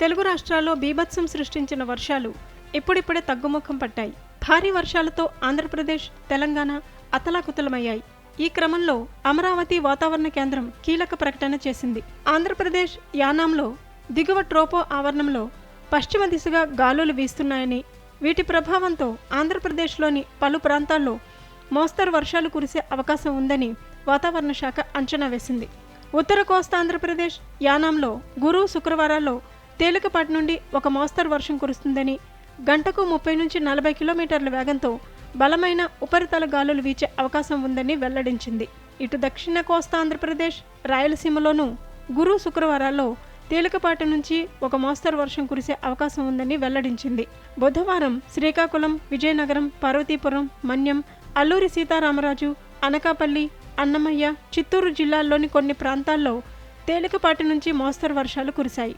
తెలుగు రాష్ట్రాల్లో బీభత్సం సృష్టించిన వర్షాలు ఇప్పుడిప్పుడే తగ్గుముఖం పట్టాయి. భారీ వర్షాలతో ఆంధ్రప్రదేశ్ తెలంగాణ అతలాకుతలమయ్యాయి. ఈ క్రమంలో అమరావతి వాతావరణ కేంద్రం కీలక ప్రకటన చేసింది. ఆంధ్రప్రదేశ్ యానాంలో దిగువ ట్రోపో ఆవరణంలో పశ్చిమ దిశగా గాలులు వీస్తున్నాయని వీటి ప్రభావంతో ఆంధ్రప్రదేశ్లోని పలు ప్రాంతాల్లో మోస్తరు వర్షాలు కురిసే అవకాశం ఉందని వాతావరణ శాఖ అంచనా వేసింది. ఉత్తర కోస్తా ఆంధ్రప్రదేశ్ యానాంలో గురు శుక్రవారాల్లో తేలికపాటి నుండి ఒక మోస్తరు వర్షం కురుస్తుందని గంటకు ముప్పై నుంచి నలభై కిలోమీటర్ల వేగంతో బలమైన ఉపరితల గాలులు వీచే అవకాశం ఉందని వెల్లడించింది. ఇటు దక్షిణ కోస్తా ఆంధ్రప్రదేశ్ రాయలసీమలోనూ గురు శుక్రవారాల్లో తేలికపాటి నుంచి ఒక మోస్తరు వర్షం కురిసే అవకాశం ఉందని వెల్లడించింది. బుధవారం శ్రీకాకుళం విజయనగరం పార్వతీపురం మన్యం అల్లూరి సీతారామరాజు అనకాపల్లి అన్నమయ్య చిత్తూరు జిల్లాల్లోని కొన్ని ప్రాంతాల్లో తేలికపాటి నుంచి మోస్తరు వర్షాలు కురిశాయి.